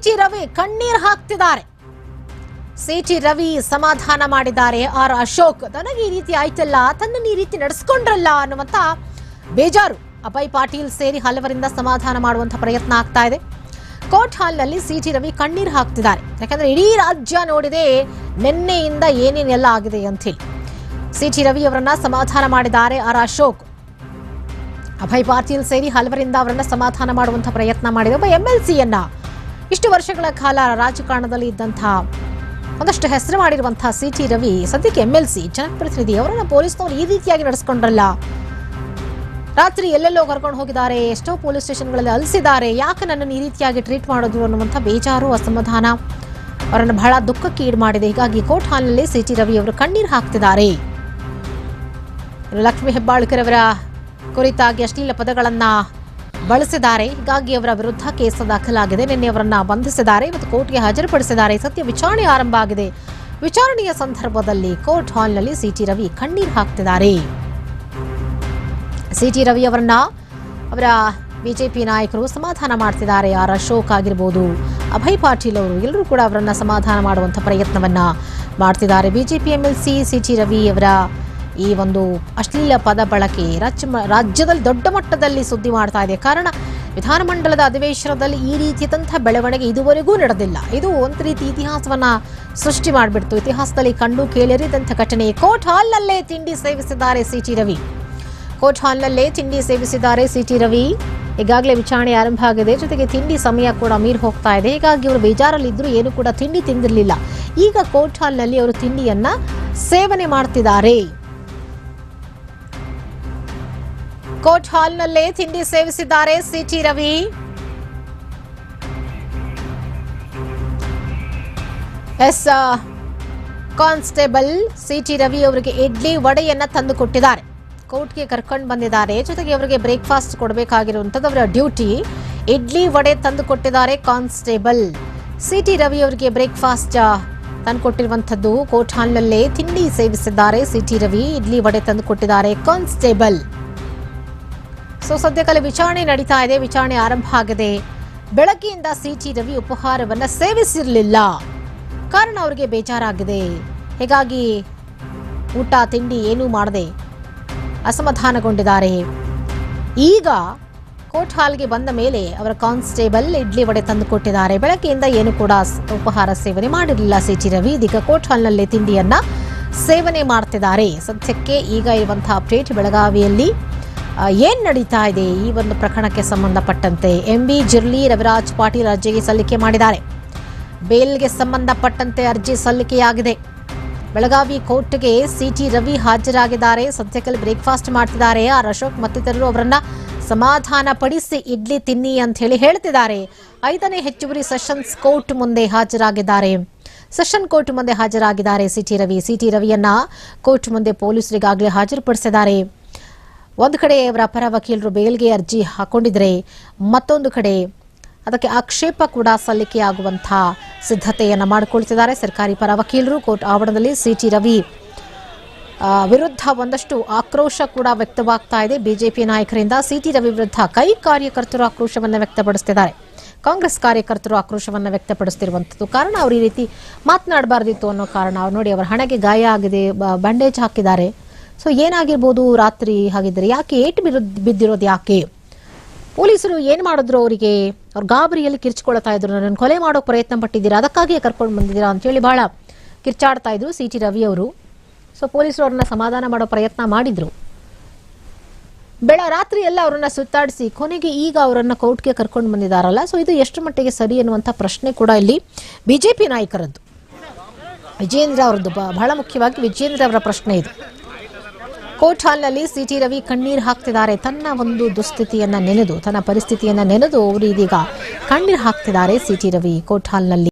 City Ravi ಕಣ್ಣೀರ್ ಹಾಕ್ತಿದ್ದಾರೆ. City Ravi ಸಮಾಧಾನ ಮಾಡಿದ್ದಾರೆ. ಆರ್ ಅಶೋಕ್, ತನಗೆ ಈ ರೀತಿ ಆಯ್ತಲ್ಲ, ತನ್ನನ್ನು ಈ ರೀತಿ ನಡೆಸ್ಕೊಂಡ್ರಲ್ಲ ಅನ್ನುವಂತ ಬೇಜಾರು. ಅಭಯ್ ಪಾಟೀಲ್ ಸೇರಿ ಹಲವರಿಂದ ಸಮಾಧಾನ ಮಾಡುವಂತ ಪ್ರಯತ್ನ ಆಗ್ತಾ ಇದೆ. ಕೋರ್ಟ್ ಹಾಲ್ನಲ್ಲಿ ಸಿಟಿ ರವಿ ಕಣ್ಣೀರ್ ಹಾಕ್ತಿದ್ದಾರೆ. ಯಾಕಂದ್ರೆ ಇಡೀ ರಾಜ್ಯ ನೋಡಿದೆ, ನಿನ್ನೆಯಿಂದ ಏನೇನೆಲ್ಲ ಆಗಿದೆ ಅಂತ ಹೇಳಿ ಸಿಟಿ ರವಿ ಅವರನ್ನ ಸಮಾಧಾನ ಮಾಡಿದ್ದಾರೆ. ಆರ್ ಅಶೋಕ್, ಅಭಯ್ ಪಾಟೀಲ್ ಸೇರಿ ಹಲವರಿಂದ ಅವರನ್ನ ಸಮಾಧಾನ ಮಾಡುವಂತ ಪ್ರಯತ್ನ ಮಾಡಿದೆ. ಒಬ್ಬ ಎಂ ಎಲ್ ಸಿಯನ್ನ ಇಷ್ಟು ವರ್ಷಗಳ ಕಾಲ ರಾಜಕಾರಣದಲ್ಲಿ ಇದ್ದಂತಹ ಒಂದಷ್ಟು ಹೆಸರು ಮಾಡಿರುವಂತಹ ಸಿ ಟಿ ರವಿ ಸದ್ಯಕ್ಕೆ ಎಂ ಎಲ್ ಸಿ ಜನಪ್ರತಿನಿಧಿ ಅವರನ್ನ ಪೊಲೀಸ್ನವರು ಈ ರೀತಿಯಾಗಿ ನಡೆಸ್ಕೊಂಡ್ರಲ್ಲ. ರಾತ್ರಿ ಎಲ್ಲೆಲ್ಲೋ ಕರ್ಕೊಂಡು ಹೋಗಿದ್ದಾರೆ, ಎಷ್ಟೋ ಪೊಲೀಸ್ ಸ್ಟೇಷನ್ಗಳಲ್ಲಿ ಅಲಿಸಿದ್ದಾರೆ, ಯಾಕೆ ನನ್ನನ್ನು ಈ ರೀತಿಯಾಗಿ ಟ್ರೀಟ್ ಮಾಡೋದು ಅನ್ನುವಂಥ ಬೇಜಾರು, ಅಸಮಾಧಾನ. ಅವರನ್ನು ಬಹಳ ದುಃಖಕ್ಕೆ ಈಡು ಮಾಡಿದೆ ಹೀಗಾಗಿ ಕೋರ್ಟ್ ಹಾಲ್ನಲ್ಲಿ ಸಿ ಟಿ ರವಿ ಅವರು ಕಣ್ಣೀರು ಹಾಕ್ತಿದ್ದಾರೆ. ಲಕ್ಷ್ಮೀ ಹೆಬ್ಬಾಳ್ಕರ್ ಅವರ ಕುರಿತಾಗಿ ಅಶ್ಲೀಲ ಪದಗಳನ್ನ ಬಳಸಿದ್ದಾರೆ. ಹೀಗಾಗಿ ಅವರ ವಿರುದ್ಧ ಕೇಸ್ ದಾಖಲಾಗಿದೆ. ನಿನ್ನೆ ಅವರನ್ನ ಬಂಧಿಸಿದ್ದಾರೆ ಮತ್ತು ಕೋರ್ಟ್ಗೆ ಹಾಜರುಪಡಿಸಿದ್ದಾರೆ. ಸತ್ಯ ವಿಚಾರಣೆ ಆರಂಭ ಆಗಿದೆ. ವಿಚಾರಣೆಯ ಸಂದರ್ಭದಲ್ಲಿ ಕೋರ್ಟ್ ಹಾಲ್ನಲ್ಲಿ ಸಿಟಿ ರವಿ ಕಣ್ಣೀರು ಹಾಕ್ತಿದ್ದಾರೆ. ಸಿಟಿ ರವಿ ಅವರನ್ನ ಅವರ ಬಿಜೆಪಿ ನಾಯಕರು ಸಮಾಧಾನ ಮಾಡ್ತಿದ್ದಾರೆ. ಆರ್ ಅಶೋಕ್ ಆಗಿರ್ಬೋದು, ಅಭಯ್ ಪಾಟೀಲ್ ಅವರು ಎಲ್ಲರೂ ಕೂಡ ಅವರನ್ನ ಸಮಾಧಾನ ಮಾಡುವಂಥ ಪ್ರಯತ್ನವನ್ನ ಮಾಡ್ತಿದ್ದಾರೆ. ಬಿಜೆಪಿ ಎಂಎಲ್ಸಿ, ಸಿಟಿ ರವಿ ಅವರ ಈ ಒಂದು ಅಶ್ಲೀಲ ಪದ ಬಳಕೆ ರಾಜ್ಯ ರಾಜ್ಯದಲ್ಲಿ ದೊಡ್ಡ ಮಟ್ಟದಲ್ಲಿ ಸುದ್ದಿ ಮಾಡ್ತಾ ಇದೆ. ಕಾರಣ, ವಿಧಾನಮಂಡಲದ ಅಧಿವೇಶನದಲ್ಲಿ ಈ ರೀತಿಯಾದಂಥ ಬೆಳವಣಿಗೆ ಇದುವರೆಗೂ ನಡೆದಿಲ್ಲ. ಇದು ಒಂದು ರೀತಿ ಇತಿಹಾಸವನ್ನು ಸೃಷ್ಟಿ ಮಾಡಿಬಿಡ್ತು. ಇತಿಹಾಸದಲ್ಲಿ ಕಂಡು ಕೇಳಿರಿದಂಥ ಘಟನೆ ಕೋರ್ಟ್ ಹಾಲ್ನಲ್ಲೇ ತಿಂಡಿ ಸೇವಿಸಿದ್ದಾರೆ ಸಿಟಿ ರವಿ. ಕೋರ್ಟ್ ಹಾಲ್ನಲ್ಲೇ ತಿಂಡಿ ಸೇವಿಸಿದ್ದಾರೆ ಸಿಟಿ ರವಿ. ಈಗಾಗಲೇ ವಿಚಾರಣೆ ಆರಂಭ ಆಗಿದೆ. ಜೊತೆಗೆ ತಿಂಡಿ ಸಮಯ ಕೂಡ ಮೀರಿ ಹೋಗ್ತಾ ಇದೆ. ಹೀಗಾಗಿ ಅವರು ಬೇಜಾರಲ್ಲಿದ್ದರೂ ಏನು ಕೂಡ ತಿಂಡಿ ತಿಂದಿರಲಿಲ್ಲ. ಈಗ ಕೋರ್ಟ್ ಹಾಲ್ನಲ್ಲಿ ಅವರು ತಿಂಡಿಯನ್ನು ಸೇವನೆ ಮಾಡ್ತಿದ್ದಾರೆ. ಕೋರ್ಟ್ ಹಾಲ್ನಲ್ಲೇ ತಿಂಡಿ ಸೇವಿಸಿದ್ದಾರೆ C T. Ravi constable C T Ravi idli ವಡೆಯನ್ನ ತಂದು ಕೊಟ್ಟಿದ್ದಾರೆ. ಕೋರ್ಟ್ಗೆ ಕರ್ಕೊಂಡು ಬಂದಿದ್ದಾರೆ. ಜೊತೆಗೆ ಅವರಿಗೆ ಬ್ರೇಕ್ಫಾಸ್ಟ್ ಕೊಡಬೇಕಾಗಿರುವಂಥದ್ದು ಅವರ ಡ್ಯೂಟಿ. ಇಡ್ಲಿ ವಡೆ ತಂದು ಕೊಟ್ಟಿದ್ದಾರೆ ಕಾನ್ಸ್ಟೇಬಲ್. ಸಿಟಿ ರವಿ ಅವರಿಗೆ ಬ್ರೇಕ್ಫಾಸ್ಟ್ ತಂದು ಕೊಟ್ಟಿರುವಂಥದ್ದು. ಕೋರ್ಟ್ ಹಾಲ್ನಲ್ಲೇ ತಿಂಡಿ ಸೇವಿಸಿದ್ದಾರೆ ಸಿಟಿ ರವಿ. ಇಡ್ಲಿ ವಡೆ ತಂದು ಕೊಟ್ಟಿದ್ದಾರೆ ಕಾನ್ಸ್ಟೇಬಲ್. ಸೊ ಸದ್ಯದಲ್ಲಿ ವಿಚಾರಣೆ ನಡೀತಾ ಇದೆ, ವಿಚಾರಣೆ ಆರಂಭ ಆಗಿದೆ. ಬೆಳಗ್ಗೆಯಿಂದ ಸಿಟಿ ರವಿ ಉಪಹಾರವನ್ನ ಸೇವಿಸಿರಲಿಲ್ಲ. ಕಾರಣ ಅವರಿಗೆ ಬೇಜಾರಾಗಿದೆ. ಹೀಗಾಗಿ ಊಟ, ತಿಂಡಿ ಏನೂ ಮಾಡದೆ ಅಸಮಾಧಾನಗೊಂಡಿದ್ದಾರೆ. ಈಗ ಕೋರ್ಟ್ ಹಾಲ್ಗೆ ಬಂದ ಮೇಲೆ ಅವರ ಕಾನ್ಸ್ಟೇಬಲ್ ಇಡ್ಲಿ ವಡೆ ತಂದು ಕೊಟ್ಟಿದ್ದಾರೆ. ಬೆಳಗ್ಗೆಯಿಂದ ಏನು ಕೂಡ ಉಪಹಾರ ಸೇವನೆ ಮಾಡಿರಲಿಲ್ಲ ಸಿಟಿ ರವಿ. ಇದೀಗ ಕೋರ್ಟ್ ಹಾಲ್ನಲ್ಲೇ ತಿಂಡಿಯನ್ನ ಸೇವನೆ ಮಾಡ್ತಿದ್ದಾರೆ. ಸದ್ಯಕ್ಕೆ ಈಗ ಇರುವಂತಹ ಅಪ್ಡೇಟ್ ಬೆಳಗಾವಿಯಲ್ಲಿ ಏನ್ ನಡೀತಾ ಇದೆ ಈ ಒಂದು ಪ್ರಕರಣಕ್ಕೆ ಸಂಬಂಧಪಟ್ಟಂತೆ ಎಂ ಬಿ ಜಿರ್ಲಿ ರವಿರಾಜ್ ಪಾಟೀಲ್ ಅರ್ಜಿಗೆ ಸಲ್ಲಿಕೆ ಮಾಡಿದ್ದಾರೆ. ಬೇಲ್ಗೆ ಸಂಬಂಧಪಟ್ಟಂತೆ ಅರ್ಜಿ ಸಲ್ಲಿಕೆಯಾಗಿದೆ. ಬೆಳಗಾವಿ ಕೋರ್ಟ್ಗೆ ಸಿಟಿ ರವಿ ಹಾಜರಾಗಿದ್ದಾರೆ. ಸದ್ಯಕ್ಕೆ ಬ್ರೇಕ್ಫಾಸ್ಟ್ ಮಾಡ್ತಿದ್ದಾರೆ. ಆರ್ ಅಶೋಕ್ ಮತ್ತಿತರರು ಅವರನ್ನ ಸಮಾಧಾನ ಪಡಿಸಿ ಇಡ್ಲಿ, ತಿನ್ನಿ ಅಂತ ಹೇಳಿ ಹೇಳ್ತಿದ್ದಾರೆ. ಐದನೇ ಹೆಚ್ಚುವರಿ ಸೆಷನ್ಸ್ ಕೋರ್ಟ್ ಮುಂದೆ ಹಾಜರಾಗಿದ್ದಾರೆ. ಸೆಷನ್ ಕೋರ್ಟ್ ಮುಂದೆ ಹಾಜರಾಗಿದ್ದಾರೆ ಸಿಟಿ ರವಿ. ಸಿಟಿ ರವಿಯನ್ನ ಕೋರ್ಟ್ ಮುಂದೆ ಪೊಲೀಸರಿಗಾಗಲೇ ಹಾಜರುಪಡಿಸಿದ್ದಾರೆ. ಒಂದು ಕಡೆ ಅವರ ಪರ ವಕೀಲರು ಬೇಲ್ಗೆ ಅರ್ಜಿ ಹಾಕೊಂಡಿದ್ರೆ ಮತ್ತೊಂದು ಕಡೆ ಅದಕ್ಕೆ ಆಕ್ಷೇಪ ಕೂಡ ಸಲ್ಲಿಕೆಯಾಗುವಂತಹ ಸಿದ್ಧತೆಯನ್ನು ಮಾಡಿಕೊಳ್ತಿದ್ದಾರೆ. ಸರ್ಕಾರಿ ಪರ ವಕೀಲರು ಕೋರ್ಟ್ ಆವರಣದಲ್ಲಿ ಸಿಟಿ ರವಿ ವಿರುದ್ಧ ಒಂದಷ್ಟು ಆಕ್ರೋಶ ಕೂಡ ವ್ಯಕ್ತವಾಗ್ತಾ ಇದೆ. ಬಿಜೆಪಿ ನಾಯಕರಿಂದ ಸಿಟಿ ರವಿ ವಿರುದ್ಧ ಕೈ ಕಾರ್ಯಕರ್ತರು ಆಕ್ರೋಶವನ್ನು ವ್ಯಕ್ತಪಡಿಸ್ತಿದ್ದಾರೆ. ಕಾಂಗ್ರೆಸ್ ಕಾರ್ಯಕರ್ತರು ಆಕ್ರೋಶವನ್ನು ವ್ಯಕ್ತಪಡಿಸ್ತಿರುವಂಥದ್ದು ಕಾರಣ ಅವರು ಈ ರೀತಿ ಮಾತನಾಡಬಾರ್ದಿತ್ತು ಅನ್ನೋ ಕಾರಣ ಅವ್ರು ನೋಡಿ ಅವರ ಹಣೆಗೆ ಗಾಯ ಆಗಿದೆ ಬ್ಯಾಂಡೇಜ್ ಹಾಕಿದ್ದಾರೆ. ಸೊ ಏನಾಗಿರ್ಬೋದು ರಾತ್ರಿ ಹಾಗಿದ್ರೆ ಯಾಕೆ ಏಟು ಬಿರು, ಬಿದ್ದಿರೋದು ಯಾಕೆ? ಪೊಲೀಸರು ಏನು ಮಾಡಿದ್ರು ಅವರಿಗೆ? ಅವ್ರು ಗಾಬರಿಯಲ್ಲಿ ಕಿರ್ಚ್ಕೊಳ್ತಾ ಇದ್ರು. ನನ್ನ ಕೊಲೆ ಮಾಡೋಕೆ ಪ್ರಯತ್ನ ಪಟ್ಟಿದ್ದೀರಾ? ಅದಕ್ಕಾಗಿಯೇ ಕರ್ಕೊಂಡು ಬಂದಿದ್ದೀರಾ ಅಂತೇಳಿ ಬಹಳ ಕಿರ್ಚಾಡ್ತಾ ಇದ್ರು ಸಿ ಟಿ ರವಿ ಅವರು. ಸೊ ಪೊಲೀಸರು ಅವ್ರನ್ನ ಸಮಾಧಾನ ಮಾಡೋ ಪ್ರಯತ್ನ ಮಾಡಿದ್ರು. ಬೆಳ ರಾತ್ರಿ ಎಲ್ಲ ಅವರನ್ನ ಸುತ್ತಾಡಿಸಿ ಕೊನೆಗೆ ಈಗ ಅವರನ್ನ ಕೋರ್ಟ್ಗೆ ಕರ್ಕೊಂಡು ಬಂದಿದ್ದಾರಲ್ಲ ಸೊ ಇದು ಎಷ್ಟು ಮಟ್ಟಿಗೆ ಸರಿ ಅನ್ನುವಂತ ಪ್ರಶ್ನೆ ಕೂಡ ಇಲ್ಲಿ ಬಿಜೆಪಿ ನಾಯಕರದ್ದು. ವಿಜೇಂದ್ರ ಅವರದ್ದು ಬಹಳ ಮುಖ್ಯವಾಗಿ ವಿಜೇಂದ್ರ ಅವರ ಪ್ರಶ್ನೆ ಇದು. ಕೋರ್ಟ್ ಹಾಲ್ನಲ್ಲಿ ಸಿಟಿ ರವಿ ಕಣ್ಣೀರ್ ಹಾಕ್ತಿದ್ದಾರೆ. ತನ್ನ ಒಂದು ದುಸ್ಥಿತಿಯನ್ನ ನೆನೆದು, ತನ್ನ ಪರಿಸ್ಥಿತಿಯನ್ನ ನೆನೆದು ಅವರು ಇದೀಗ ಕಣ್ಣೀರ್ ಹಾಕ್ತಿದ್ದಾರೆ ಸಿಟಿ ರವಿ ಕೋರ್ಟ್ ಹಾಲ್ನಲ್ಲಿ.